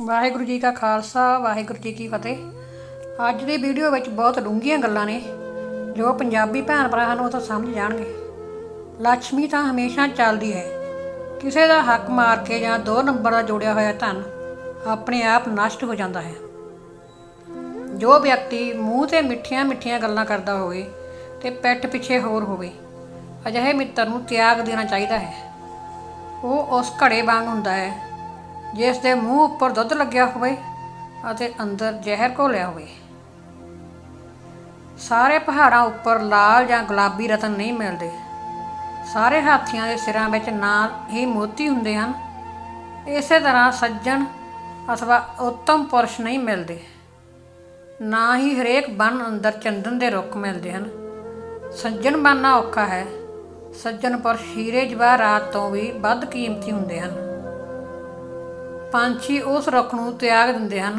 ਵਾਹਿਗੁਰੂ ਜੀ ਕਾ ਖਾਲਸਾ, ਵਾਹਿਗੁਰੂ ਜੀ ਕੀ ਫਤਿਹ। ਅੱਜ ਦੀ ਵੀਡੀਓ ਵਿੱਚ ਬਹੁਤ ਡੂੰਘੀਆਂ ਗੱਲਾਂ ਨੇ, ਜੋ ਪੰਜਾਬੀ ਭੈਣ ਭਰਾ ਨੂੰ ਤਾਂ ਸਮਝ ਜਾਣਗੇ। ਲక్ష్ਮੀ ਤਾਂ ਹਮੇਸ਼ਾ ਚੱਲਦੀ ਹੈ। ਕਿਸੇ ਦਾ ਹੱਕ ਮਾਰ ਕੇ ਜਾਂ ਦੋ ਨੰਬਰ ਦਾ ਜੋੜਿਆ ਹੋਇਆ ਧਨ ਆਪਣੇ ਆਪ ਨਸ਼ਟ ਹੋ ਜਾਂਦਾ ਹੈ। ਜੋ ਵਿਅਕਤੀ ਮੂੰਹ ਤੇ ਮਿੱਠੀਆਂ ਮਿੱਠੀਆਂ ਗੱਲਾਂ ਕਰਦਾ ਹੋਵੇ ਤੇ ਪਿੱਠ ਪਿੱਛੇ ਹੋਰ ਹੋਵੇ, ਅਜਿਹੇ ਮਿੱਤਰ ਨੂੰ ਤਿਆਗ ਦੇਣਾ ਚਾਹੀਦਾ ਹੈ। ਉਹ ਉਸ ਘੜੇ ਵਾਂਗ ਹੁੰਦਾ ਹੈ ਜਿਸ ਦੇ ਮੂੰਹ ਉੱਪਰ ਦੁੱਧ ਲੱਗਿਆ ਹੋਵੇ ਅਤੇ ਅੰਦਰ ਜ਼ਹਿਰ ਘੋਲਿਆ ਹੋਵੇ। ਸਾਰੇ ਪਹਾੜਾਂ ਉੱਪਰ ਲਾਲ ਜਾਂ ਗੁਲਾਬੀ ਰਤਨ ਨਹੀਂ ਮਿਲਦੇ। ਸਾਰੇ ਹਾਥੀਆਂ ਦੇ ਸਿਰਾਂ ਵਿੱਚ ਨਾ ਹੀ ਮੋਤੀ ਹੁੰਦੇ ਹਨ। ਇਸੇ ਤਰ੍ਹਾਂ ਸੱਜਣ ਅਥਵਾ ਉੱਤਮ ਪੁਰਸ਼ ਨਹੀਂ ਮਿਲਦੇ। ਨਾ ਹੀ ਹਰੇਕ ਬਨ ਅੰਦਰ ਚੰਦਨ ਦੇ ਰੁੱਖ ਮਿਲਦੇ ਹਨ। ਸੱਜਣ ਬਣਨਾ ਔਖਾ ਹੈ। ਸੱਜਣ ਪੁਰਸ਼ ਹੀਰੇ ਜਵਾਹਰਾਤ ਤੋਂ ਵੀ ਵੱਧ ਕੀਮਤੀ ਹੁੰਦੇ ਹਨ। ਪੰਛੀ ਉਸ ਰੁੱਖ ਨੂੰ ਤਿਆਗ ਦਿੰਦੇ ਹਨ,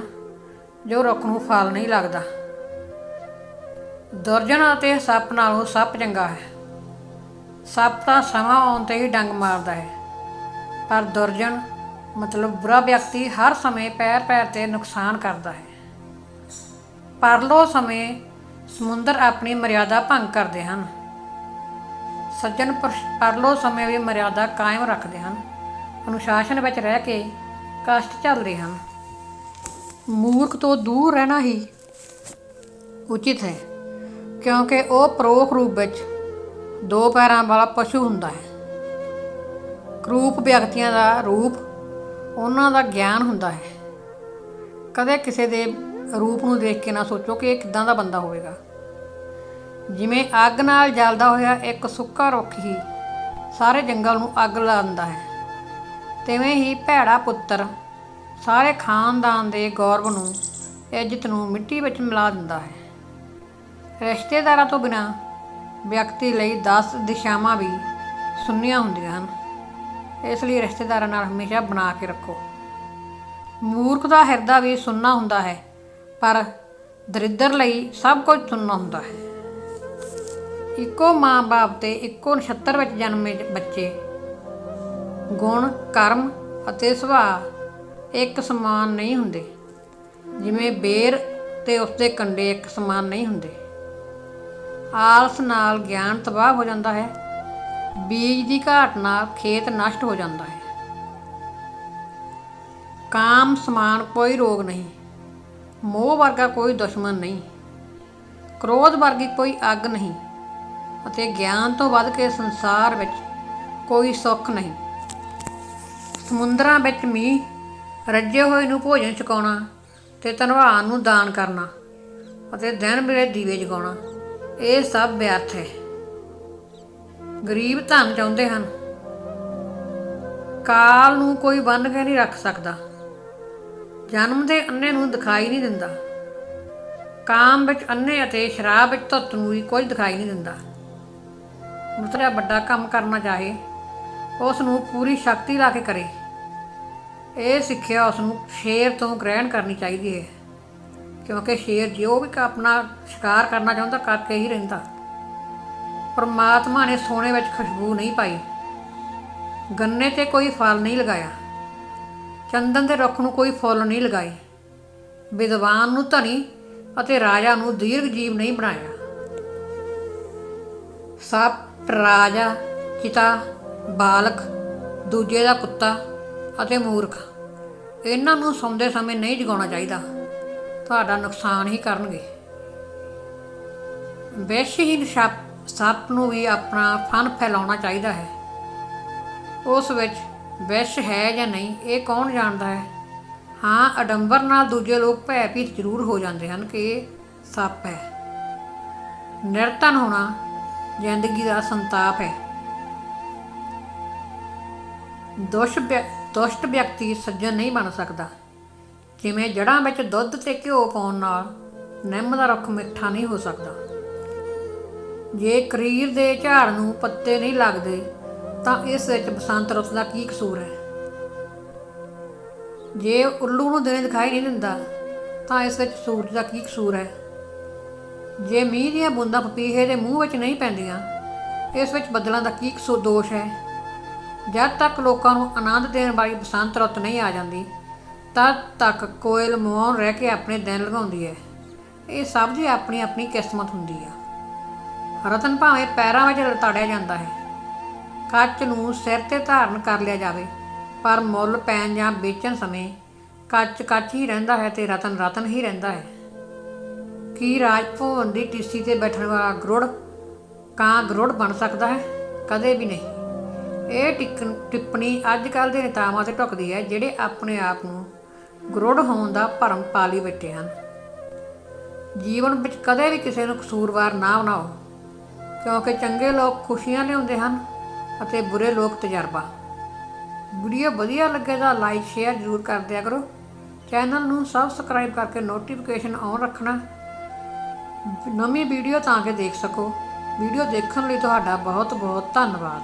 ਜੋ ਰੁੱਖ ਨੂੰ ਫਲ ਨਹੀਂ ਲੱਗਦਾ। ਦੁਰਜਨ ਅਤੇ ਸੱਪ ਨਾਲੋਂ ਸੱਪ ਚੰਗਾ ਹੈ। ਸੱਪ ਤਾਂ ਸਮਾਂ ਆਉਣ ਤੇ ਹੀ ਡੰਗ ਮਾਰਦਾ ਹੈ। ਪਰ ਦੁਰਜਨ ਮਤਲਬ ਬੁਰਾ ਵਿਅਕਤੀ ਹਰ ਸਮੇਂ ਪੈਰ ਪੈਰ ਤੇ ਨੁਕਸਾਨ ਕਰਦਾ ਹੈ। ਪਰਲੋ ਸਮੇਂ ਸਮੁੰਦਰ ਆਪਣੀ ਮਰਿਆਦਾ ਭੰਗ ਕਰਦੇ ਹਨ। ਸੱਜਣ ਪਰਲੋ ਸਮੇਂ ਵੀ ਮਰਿਆਦਾ ਕਾਇਮ ਰੱਖਦੇ ਹਨ। ਅਨੁਸ਼ਾਸਨ ਵਿੱਚ ਰਹਿ ਕੇ ਕਸ਼ਟ ਝੱਲਦੇ ਹਨ। ਮੂਰਖ ਤੋਂ ਦੂਰ ਰਹਿਣਾ ਹੀ ਉਚਿਤ ਹੈ, ਕਿਉਂਕਿ ਉਹ ਪ੍ਰੋਖ ਰੂਪ ਵਿੱਚ ਦੋ ਪੈਰਾਂ ਵਾਲਾ ਪਸ਼ੂ ਹੁੰਦਾ ਹੈ। ਕਰੂਪ ਵਿਅਕਤੀਆਂ ਦਾ ਰੂਪ ਉਹਨਾਂ ਦਾ ਗਿਆਨ ਹੁੰਦਾ ਹੈ। ਕਦੇ ਕਿਸੇ ਦੇ ਰੂਪ ਨੂੰ ਦੇਖ ਕੇ ਨਾ ਸੋਚੋ ਕਿ ਇਹ ਕਿਦਾਂ ਦਾ ਬੰਦਾ ਹੋਵੇਗਾ। ਜਿਵੇਂ ਅੱਗ ਨਾਲ ਜਲਦਾ ਹੋਇਆ ਇੱਕ ਸੁੱਕਾ ਰੁੱਖ ਹੀ ਸਾਰੇ ਜੰਗਲ ਨੂੰ ਅੱਗ ਲਾ ਦਿੰਦਾ ਹੈ। ਤਿਵੇਂ ਹੀ ਭੈੜਾ ਪੁੱਤਰ ਸਾਰੇ ਖਾਨਦਾਨ ਦੇ ਗੌਰਵ ਨੂੰ ਇੱਜ਼ਤ ਨੂੰ ਮਿੱਟੀ ਵਿੱਚ ਮਿਲਾ ਦਿੰਦਾ ਹੈ। ਰਿਸ਼ਤੇਦਾਰਾਂ ਤੋਂ ਬਿਨਾਂ ਵਿਅਕਤੀ ਲਈ 10 ਦਿਸ਼ਾਵਾਂ ਵੀ ਸੁੰਨੀਆਂ ਹੁੰਦੀਆਂ ਹਨ। ਇਸ ਲਈ ਰਿਸ਼ਤੇਦਾਰਾਂ ਨਾਲ ਹਮੇਸ਼ਾ ਬਣਾ ਕੇ ਰੱਖੋ। ਮੂਰਖ ਦਾ ਹਿਰਦਾ ਵੀ ਸੁੰਨਾ ਹੁੰਦਾ ਹੈ, ਪਰ ਦਰਿਦਰ ਲਈ ਸਭ ਕੁਝ ਸੁੰਨਾ ਹੁੰਦਾ ਹੈ। ਇੱਕੋ ਮਾਂ-ਬਾਪ ਤੇ ਇੱਕੋ ਨਛੱਤਰ ਵਿੱਚ ਜਨਮੇ ਬੱਚੇ ਗੁਣ, ਕਰਮ ਅਤੇ ਸੁਭਾਅ ਇੱਕ ਸਮਾਨ ਨਹੀਂ ਹੁੰਦੇ। ਜਿਵੇਂ ਬੇਰ ਤੇ ਉਸਦੇ ਕੰਡੇ ਇੱਕ ਸਮਾਨ ਨਹੀਂ ਹੁੰਦੇ। ਆਲਸ ਨਾਲ ਗਿਆਨ ਤਬਾਹ ਹੋ ਜਾਂਦਾ ਹੈ। ਬੀਜ ਦੀ ਘਾਟ ਨਾਲ ਖੇਤ ਨਸ਼ਟ ਹੋ ਜਾਂਦਾ ਹੈ। ਕਾਮ ਸਮਾਨ ਕੋਈ ਰੋਗ ਨਹੀਂ। ਮੋਹ ਵਰਗਾ ਕੋਈ ਦੁਸ਼ਮਣ ਨਹੀਂ। ਕ੍ਰੋਧ ਵਰਗੀ ਕੋਈ ਅੱਗ ਨਹੀਂ। ਅਤੇ ਗਿਆਨ ਤੋਂ ਵੱਧ ਕੇ ਸੰਸਾਰ ਵਿੱਚ ਕੋਈ ਸੁੱਖ ਨਹੀਂ। ਸਮੁੰਦਰਾਂ ਵਿੱਚ ਮੀਂਹ ਰੱਜੇ ਹੋਏ ਨੂੰ ਭੋਜਨ ਛਕਾਉਣਾ ਤੇ ਧਨਵਾਨ ਨੂੰ ਦਾਨ ਕਰਨਾ ਅਤੇ ਦਿਨ ਵੇਲੇ ਦੀਵੇ ਜਗਾਉਣਾ, ਇਹ ਸਭ ਵਿਅਰਥ ਹੈ। ਗਰੀਬ ਧਨ ਚਾਹੁੰਦੇ ਹਨ। ਕਾਲ ਨੂੰ ਕੋਈ ਬੰਨ ਕੇ ਨਹੀਂ ਰੱਖ ਸਕਦਾ। ਜਨਮ ਦੇ ਅੰਨੇ ਨੂੰ ਦਿਖਾਈ ਨਹੀਂ ਦਿੰਦਾ। ਕਾਮ ਵਿੱਚ ਅੰਨੇ ਅਤੇ ਸ਼ਰਾਬ ਵਿੱਚ ਧੁੱਤ ਨੂੰ ਵੀ ਕੁਝ ਦਿਖਾਈ ਨਹੀਂ ਦਿੰਦਾ। ਮਤਲਬ ਵੱਡਾ ਕੰਮ ਕਰਨਾ ਚਾਹੇ, ਉਸ ਨੂੰ ਪੂਰੀ ਸ਼ਕਤੀ ਲਾ ਕੇ ਕਰੇ। ਇਹ ਸਿੱਖਿਆ ਉਸ ਨੂੰ ਸ਼ੇਰ ਤੋਂ ਗ੍ਰਹਿਣ ਕਰਨੀ ਚਾਹੀਦੀ ਹੈ। ਕਿਉਂਕਿ ਸ਼ੇਰ ਜੋ ਵੀ ਆਪਣਾ ਸ਼ਿਕਾਰ ਕਰਨਾ ਚਾਹੁੰਦਾ, ਕਰਕੇ ਹੀ ਰਹਿੰਦਾ। ਪਰਮਾਤਮਾ ਨੇ ਸੋਨੇ ਵਿੱਚ ਖੁਸ਼ਬੂ ਨਹੀਂ ਪਾਈ। ਗੰਨੇ ਤੇ ਕੋਈ ਫਲ ਨਹੀਂ ਲਗਾਇਆ। ਚੰਦਨ ਦੇ ਰੁੱਖ ਨੂੰ ਕੋਈ ਫੁੱਲ ਨਹੀਂ ਲਗਾਏ। ਵਿਦਵਾਨ ਨੂੰ ਧਨੀ ਅਤੇ ਰਾਜਾ ਨੂੰ ਦੀਰਘ ਜੀਵ ਨਹੀਂ ਬਣਾਇਆ। ਸੱਪ, ਰਾਜਾ, ਚਿਤਾ, ਬਾਲਕ, ਦੂਜੇ ਦਾ ਕੁੱਤਾ ਅਤੇ ਮੂਰਖ, ਇਹਨਾਂ ਨੂੰ ਸੌਂਦੇ ਸਮੇਂ ਨਹੀਂ ਜਗਾਉਣਾ ਚਾਹੀਦਾ। ਤੁਹਾਡਾ ਨੁਕਸਾਨ ਹੀ ਕਰਨਗੇ। ਵਿਸ਼ਹੀਨ ਸੱਪ ਸੱਪ ਨੂੰ ਵੀ ਆਪਣਾ ਫਨ ਫੈਲਾਉਣਾ ਚਾਹੀਦਾ ਹੈ। ਉਸ ਵਿੱਚ ਵਿਸ਼ ਹੈ ਜਾਂ ਨਹੀਂ, ਇਹ ਕੌਣ ਜਾਣਦਾ ਹੈ? ਹਾਂ, ਅਡੰਬਰ ਨਾਲ ਦੂਜੇ ਲੋਕ ਭੈਭੀਤ ਜ਼ਰੂਰ ਹੋ ਜਾਂਦੇ ਹਨ ਕਿ ਸੱਪ ਹੈ। ਨਿਰਤਨ ਹੋਣਾ ਜ਼ਿੰਦਗੀ ਦਾ ਸੰਤਾਪ ਹੈ। ਦੁਸ਼ ਵਿਅ- ਦੁਸ਼ਟ ਵਿਅਕਤੀ ਸੱਜਣ ਨਹੀਂ ਬਣ ਸਕਦਾ। ਜਿਵੇਂ ਜੜਾਂ ਵਿੱਚ ਦੁੱਧ ਤੇ ਘਿਓ ਪਾਉਣ ਨਾਲ ਨਿੰਮ ਦਾ ਰੁੱਖ ਮਿੱਠਾ ਨਹੀਂ ਹੋ ਸਕਦਾ। ਜੇ ਕਰੀਰ ਦੇ ਝਾੜ ਨੂੰ ਪੱਤੇ ਨਹੀਂ ਲੱਗਦੇ, ਤਾਂ ਇਸ ਵਿੱਚ ਬਸੰਤ ਰੁੱਤ ਦਾ ਕੀ ਕਸੂਰ ਹੈ? ਜੇ ਉੱਲੂ ਨੂੰ ਦਿਨੇ ਦਿਖਾਈ ਨਹੀਂ ਦਿੰਦਾ, ਤਾਂ ਇਸ ਵਿੱਚ ਸੂਰਜ ਦਾ ਕੀ ਕਸੂਰ ਹੈ? ਜੇ ਮੀਂਹ ਦੀਆਂ ਬੂੰਦਾਂ ਪਪੀਹੇ ਦੇ ਮੂੰਹ ਵਿੱਚ ਨਹੀਂ ਪੈਂਦੀਆਂ, ਇਸ ਵਿੱਚ ਬੱਦਲਾਂ ਦਾ ਕੀ ਕਸੂਰ ਦੋਸ਼ ਹੈ? ਜਦ ਤੱਕ ਲੋਕਾਂ ਨੂੰ ਆਨੰਦ ਦੇਣ ਵਾਲੀ ਬਸੰਤ ਰੁੱਤ ਨਹੀਂ ਆ ਜਾਂਦੀ, ਤਦ ਤੱਕ ਕੋਇਲ ਮੌਨ ਰਹਿ ਕੇ ਆਪਣੇ ਦਿਨ ਲਗਾਉਂਦੀ ਹੈ। ਇਹ ਸਭ ਦੀ ਆਪਣੀ ਆਪਣੀ ਕਿਸਮਤ ਹੁੰਦੀ ਆ। ਰਤਨ ਭਾਵੇਂ ਪੈਰਾਂ ਵਿੱਚ ਲਤਾੜਿਆ ਜਾਂਦਾ ਹੈ। ਕੱਚ ਨੂੰ ਸਿਰ ਤੇ ਧਾਰਨ ਕਰ ਲਿਆ ਜਾਵੇ, ਪਰ ਮੁੱਲ ਪੈਣ ਜਾਂ ਵੇਚਣ ਸਮੇਂ ਕੱਚ ਕੱਚ ਹੀ ਰਹਿੰਦਾ ਹੈ ਤੇ ਰਤਨ ਰਤਨ ਹੀ ਰਹਿੰਦਾ ਹੈ। ਕੀ ਰਾਜ ਭਵਨ ਦੀ ਟਿੱਸੀ ਤੇ ਬੈਠਣ ਵਾਲਾ ਗਰੁੜ, ਕਾਂ ਗਰੁੜ ਬਣ ਸਕਦਾ ਹੈ? ਕਦੇ ਵੀ ਨਹੀਂ। ਇਹ ਟਿਕ- ਟਿੱਪਣੀ ਅੱਜ ਕੱਲ ਦੇ ਨੇਤਾਵਾਂ ਤੇ ਢੁਕਦੀ ਹੈ, ਜਿਹੜੇ ਆਪਣੇ ਆਪ ਨੂੰ ਗਰੁੜ ਹੋਣ ਦਾ ਭਰਮ ਪਾ ਲਈ ਬੈਠੇ ਹਨ। ਜੀਵਨ ਵਿੱਚ ਕਦੇ ਵੀ ਕਿਸੇ ਨੂੰ ਕਸੂਰਵਾਰ ਨਾ ਬਣਾਓ, ਕਿਉਂਕਿ ਚੰਗੇ ਲੋਕ ਖੁਸ਼ੀਆਂ ਲਿਆਉਂਦੇ ਹਨ ਅਤੇ ਬੁਰੇ ਲੋਕ ਤਜਰਬਾ। ਵੀਡੀਓ ਵਧੀਆ ਲੱਗੇ ਤਾਂ ਲਾਈਕ ਸ਼ੇਅਰ ਜ਼ਰੂਰ ਕਰ ਦਿਆ ਕਰੋ। ਚੈਨਲ ਨੂੰ ਸਬਸਕ੍ਰਾਈਬ ਕਰਕੇ ਨੋਟੀਫਿਕੇਸ਼ਨ ਔਨ ਰੱਖਣਾ। ਨਵੀਂ ਵੀਡੀਓ ਤਾਂ ਕਿ ਦੇਖ ਸਕੋ। ਵੀਡੀਓ ਦੇਖਣ ਲਈ ਤੁਹਾਡਾ ਬਹੁਤ ਬਹੁਤ ਧੰਨਵਾਦ।